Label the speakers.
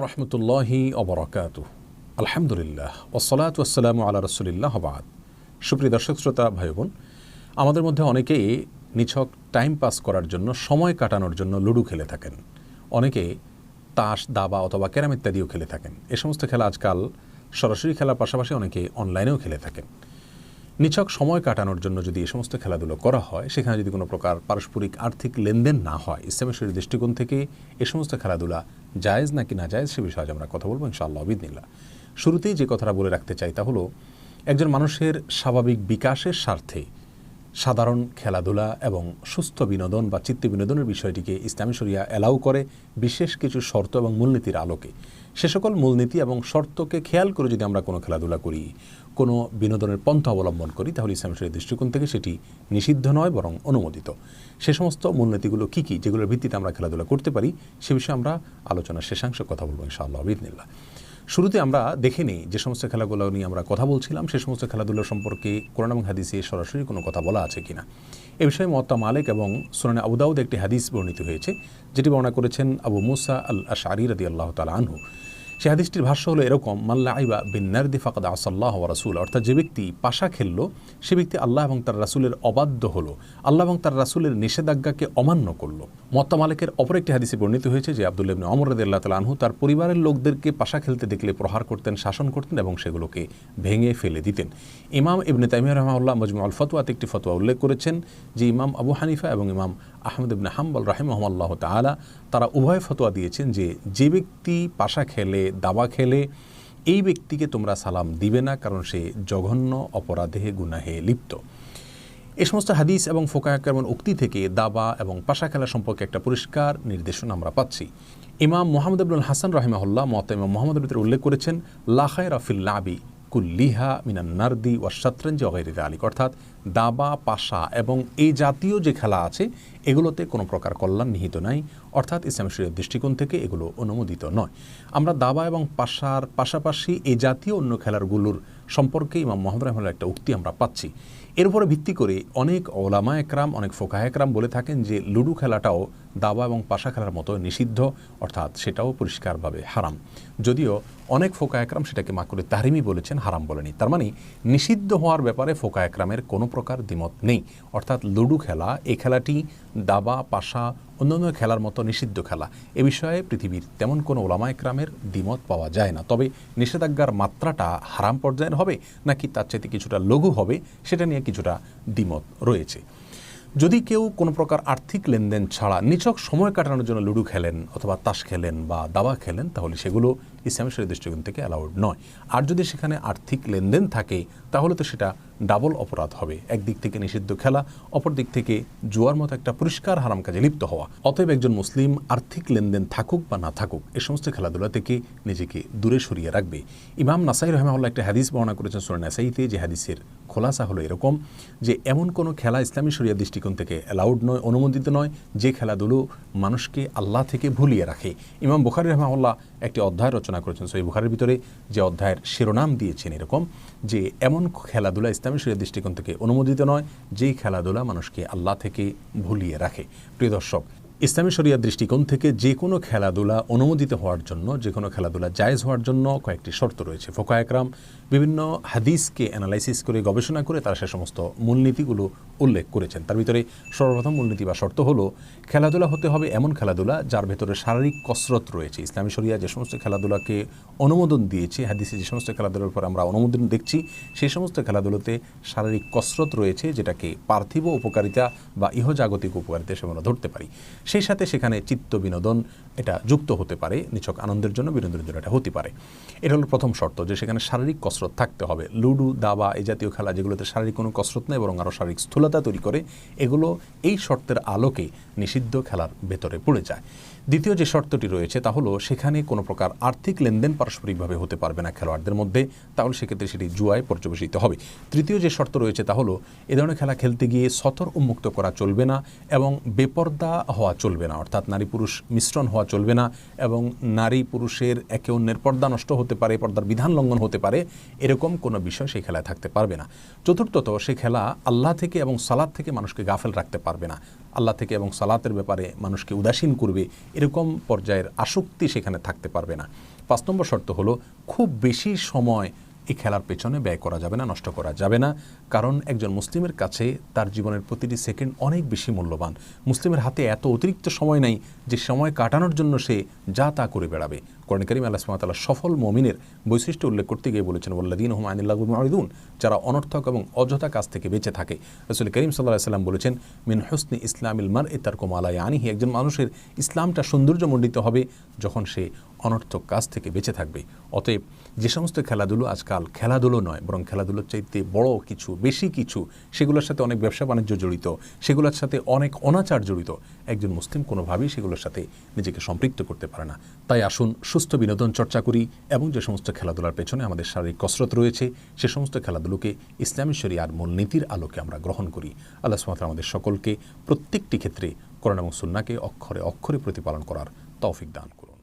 Speaker 1: রহমতুল্লাহি অবরাকাত আলহামদুলিল্লাহ ওসলাত ওসালাম আল্লাহ রসুলিল্লাহ বাদ। সুপ্রিয় দর্শক, শ্রোতা ভাই বোন আমাদের মধ্যে অনেকেই নিছক টাইম পাস করার জন্য, সময় কাটানোর জন্য লুডু খেলে থাকেন। অনেকে তাস, দাবা অথবা ক্যারাম ইত্যাদিও খেলে থাকেন। এ সমস্ত খেলা আজকাল সরাসরি খেলার পাশাপাশি অনেকে অনলাইনেও খেলে থাকেন। নিছক সময় কাটানোর জন্য যদি এই সমস্ত খেলাধুলো করা হয়, সেখানে যদি কোনো প্রকার পারস্পরিক আর্থিক লেনদেন না হয় ইসলামের দৃষ্টিকোণ থেকে এ সমস্ত খেলাধুলা জায়েজ নাকি না জায়েজ সে বিষয়ে আমরা কথা বলব ইনশাআল্লাহ অবিদিল্লা শুরুতেই যে কথাটা বলে রাখতে চাই তা হলো, একজন মানুষের স্বাভাবিক বিকাশের স্বার্থে সাধারণ খেলাধুলা এবং সুস্থ বিনোদন বা চিত্ত বিনোদনের বিষয়টিকে ইসলামী শরিয়া অ্যালাউ করে বিশেষ কিছু শর্ত এবং মূলনীতির আলোকে। সে সকল মূলনীতি এবং শর্তকে খেয়াল করে যদি আমরা কোনো খেলাধুলা করি, কোনো বিনোদনের পন্থা অবলম্বন করি, তাহলে ইসলাম শরীর দৃষ্টিকোণ থেকে সেটি নিষিদ্ধ নয়, বরং অনুমোদিত। সে সমস্ত মূলনীতিগুলো কী কী, যেগুলোর ভিত্তিতে আমরা খেলাধুলা করতে পারি, সে বিষয়ে আমরা আলোচনার শেষাংশ কথা বলব ইনশাআল্লাহ বিদিনিল্লা শুরুতে আমরা দেখে নিই যে সমস্ত খেলাগুলো নিয়ে আমরা কথা বলছিলাম, সে সমস্ত খেলাধুলো সম্পর্কে কোরআন এবং হাদিসে সরাসরি কোনো কথা বলা আছে কিনা। এ বিষয়ে মত্তা মালিক এবং সুরানে আবুদাউদ একটি হাদিস বর্ণিত হয়েছে, যেটি বর্ণনা করেছেন আবু মুসা আল আশারি রদি আল্লাহ তালা আনহু। সে হাদিসটির ভাষ্য হলো এরকম মাল্লা আইবা বিন্নারদি ফাকাদ আসাল্লাহ রাসুল অর্থাৎ যে ব্যক্তি পাশা খেললো, সে ব্যক্তি আল্লাহ এবং তার রাসুলের অবাধ্য হলো। আল্লাহ এবং তার রাসুলের নিষেধাজ্ঞাকে অমান্য করল। মত্তা মালিকের অপর একটি হাদিসে বর্ণিত হয়েছে যে আব্দুল ইবনে অমর রদি আল্লাহ তালা আনহু তার পরিবারের লোকদেরকে পাশা খেলতে দেখলে প্রহার করতেন, শাসন করতেন এবং সেগুলোকে ভেঙে ফেলে দিতেন। ইমাম ইবনে তাইমিয়া রহমাউল্লাহ মজমু আল ফতোয়াতে একটি ফতোয়া উল্লেখ করেছেন যে ইমাম আবু হানিফা এবং ইমাম আহমদ ইবনে হাম্বল রাহিমহমাল্লাহ তালা তারা উভয় ফতোয়া দিয়েছেন যে যে ব্যক্তি পাশা খেলে, দাবা খেলে, এই ব্যক্তিকে তোমরা সালাম দিবে না কারণ সে জঘন্য, অপরাধে, গুনাহে লিপ্ত। এ সমস্ত হাদিস এবং ফোকায়াকেমন উক্তি থেকে দাবা এবং পাশা খেলা সম্পর্কে একটা পরিষ্কার নির্দেশনা আমরা পাচ্ছি। ইমাম মোহাম্মদ আবুল হাসান রাহিমাহুল্লাহ মত ইমাম মোহাম্মদ ভিতরে উল্লেখ করেছেন লাখায় রাফিল লাবি কুল্লিহা মিনান নার্দি ওয়া শতরঞ্জি অগৈরিতে আলিক অর্থাৎ দাবা, পাশা এবং এই জাতীয় যে খেলা আছে এগুলোতে কোনো প্রকার কল্যাণ নিহিত নাই, অর্থাৎ ইসলাম শরীরের দৃষ্টিকোণ থেকে এগুলো অনুমোদিত নয়। আমরা দাবা এবং পাশার পাশাপাশি এই জাতীয় অন্য খেলারগুলোর সম্পর্কে ইমাম মোহাম্মদ রহমানের একটা উক্তি আমরা পাচ্ছি। এর উপরে ভিত্তি করে অনেক ওলামা একরাম, অনেক ফোকাহ একরাম বলে থাকেন যে লুডু খেলাটাও দাবা এবং পাশা খেলার মতো নিষিদ্ধ, অর্থাৎ সেটাও পরিষ্কারভাবে হারাম। যদিও অনেক ফোকা একরাম সেটাকে মাকুরে তাহরিমি বলেছেন, হারাম বলেনি। তার মানে নিষিদ্ধ হওয়ার ব্যাপারে ফোকা একরামের কোনো প্রকার দ্বিমত নেই। অর্থাৎ লুডু খেলা এই খেলাটি দাবা, পাশা, অন্যান্য খেলার মতো নিষিদ্ধ খেলা। এ বিষয়ে পৃথিবীর তেমন কোনো ওলামা একরামের দ্বিমত পাওয়া যায় না। তবে নিষেধাজ্ঞার মাত্রাটা হারাম পর্যায়ের হবে, নাকি তার চাইতে কিছুটা লঘু হবে, সেটা নিয়ে কিছুটা দ্বিমত রয়েছে। যদি কেউ কোনো প্রকার আর্থিক লেনদেন ছাড়া নিছক সময় কাটানোর জন্য লুডু খেলেন অথবা তাস খেলেন বা দাবা খেলেন, তাহলে সেগুলো ইসলামের দৃষ্টিকোণ থেকে অ্যালাউড নয়। আর যদি সেখানে আর্থিক লেনদেন থাকে, তাহলে তো সেটা ডাবল অপরাধ হবে। একদিক থেকে নিষিদ্ধ খেলা অপর দিক থেকে জুয়ার মতো একটা পরিষ্কার হারাম কাজে লিপ্ত হওয়া। অতএব একজন মুসলিম আর্থিক লেনদেন থাকুক বা না থাকুক, এ সমস্ত খেলাধুলা থেকে নিজেকে দূরে সরিয়ে রাখবে। ইমাম নাসাই রহমাউল্লাহ একটা হাদিস বর্ণনা করেছেন সুরান নাসাইতে, যে হাদিসের খোলাসা হলো এরকম যে, এমন কোনো খেলা ইসলামী শরিয়া দৃষ্টিকোণ থেকে অ্যালাউড নয়, অনুমোদিত নয়, যে খেলাধুলো মানুষকে আল্লাহ থেকে ভুলিয়ে রাখে। ইমাম বুখারি রহমাউল্লাহ একটি অধ্যায় রচনা করেছেন সই বুখারের ভিতরে, যে অধ্যায়ের শিরোনাম দিয়েছেন এরকম যে, এমন খেলাধুলা ইসলামী শরীর দৃষ্টিকোণ থেকে অনুমোদিত নয়, যেই খেলাধুলা মানুষকে আল্লাহ থেকে ভুলিয়ে রাখে। প্রিয় দর্শক ইসলামী শরিয়ার দৃষ্টিকোণ থেকে যে কোনো খেলাধুলা অনুমোদিত হওয়ার জন্য, যে কোনো খেলাধুলা জায়েজ হওয়ার জন্য কয়েকটি শর্ত রয়েছে। ফোকা একরাম বিভিন্ন হাদিসকে অ্যানালাইসিস করে, গবেষণা করে তারা সে সমস্ত মূলনীতিগুলো উল্লেখ করেছেন। তার ভিতরে সর্বপ্রথম মূলনীতি বা শর্ত হলো, খেলাধুলা হতে হবে এমন খেলাধুলা যার ভেতরে শারীরিক কসরত রয়েছে। ইসলামী শরিয়া যে সমস্ত খেলাধুলাকে অনুমোদন দিয়েছে, হাদিসে যে সমস্ত খেলাধুলার উপর আমরা অনুমোদন দেখছি, সেই সমস্ত খেলাধুলোতে শারীরিক কসরত রয়েছে যেটাকে পার্থিব উপকারিতা বা ইহজাগতিক উপকারিতা সে আমরা ধরতে পারি। সেই সাথে সেখানে চিত্ত বিনোদন এটা যুক্ত হতে পারে, নিছক আনন্দের জন্য, বিনোদনের জন্য এটা হতে পারে। এটা হলো প্রথম শর্ত যে সেখানে শারীরিক কসরত থাকতে হবে। লুডু, দাবা এই জাতীয় খেলা যেগুলোতে শারীরিক কোনো কসরত নেই, বরং আরও শারীরিক স্থূলতা তৈরি করে, এগুলো এই শর্তের আলোকে নিষিদ্ধ খেলার ভেতরে পড়ে যায়। দ্বিতীয় যে শর্তটি রয়েছে তা হলো, সেখানে কোনো প্রকার আর্থিক লেনদেন পারস্পরিকভাবে হতে পারবে না খেলোয়াড়দের মধ্যে, তাহলে সেক্ষেত্রে সেটি জুয়ায় পর্যবেসিত হবে। তৃতীয় যে শর্ত রয়েছে তা হলো, এ ধরনের খেলা খেলতে গিয়ে সতর উন্মুক্ত করা চলবে না এবং বেপর্দা হওয়া চলবে না, অর্থাৎ নারী পুরুষ মিশ্রণ হওয়া চলবে না এবং নারী পুরুষের একে অন্যের পর্দা নষ্ট হতে পারে, পর্দার বিধান লঙ্ঘন হতে পারে, এরকম কোনো বিষয় সেই খেলায় থাকতে পারবে না। চতুর্থত, সে খেলা আল্লাহ থেকে এবং সালাদ থেকে মানুষকে গাফেল রাখতে পারবে না। আল্লাহ থেকে এবং সালাতের ব্যাপারে মানুষকে উদাসীন করবে এরকম পর্যায়ের আসক্তি সেখানে থাকতে পারবে না। পাঁচ নম্বর শর্ত হলো, খুব বেশি সময় এই খেলার পেছনে ব্যয় করা যাবে না, নষ্ট করা যাবে না। কারণ একজন মুসলিমের কাছে তার জীবনের প্রতিটি সেকেন্ড অনেক বেশি মূল্যবান। মুসলিমের হাতে এত অতিরিক্ত সময় নেই যে সময় কাটানোর জন্য সে যা তা করে বেড়াবে। কোরআন করিম আল্লাহ সুমাতাল্লাহ সফল মমিনের বৈশিষ্ট্য উল্লেখ করতে গিয়ে বলেছেন ওল্লাদিন হুম আনিল্লাহ মারিদুন যারা অনর্থক এবং অযথা কাজ থেকে বেঁচে থাকে। রসুল করিম সাল্লাহ সাল্লাম বলেছেন, মিন হুসনি ইসলামিল মার এ তার কোমালায় আনিহি একজন মানুষের ইসলামটা সৌন্দর্যমণ্ডিত হবে যখন সে অনর্থক কাজ থেকে বেঁচে থাকবে। অতএব যে সমস্ত খেলাধুলো আজকাল খেলাধুলো নয়, বরং খেলাধুলোর চাইতে বড় কিছু, বেশি কিছু, সেগুলোর সাথে অনেক ব্যবসা বাণিজ্য জড়িত, সেগুলোর সাথে অনেক অনাচার জড়িত, একজন মুসলিম কোনোভাবেই সেগুলোর সাথে নিজেকে সম্পৃক্ত করতে পারে না। তাই আসুন সুস্থ বিনোদন চর্চা করি এবং যে সমস্ত খেলাধুলার পেছনে আমাদের শারীরিক কসরত রয়েছে, সে সমস্ত খেলাধুলোকে ইসলামী শরিয়ার মূলনীতির আলোকে আমরা গ্রহণ করি। আল্লাহ সুমাত আমাদের সকলকে প্রত্যেকটি ক্ষেত্রে করোনা এবং সুন্নাকে অক্ষরে অক্ষরে প্রতিপালন করার তৌফিক দান করুন।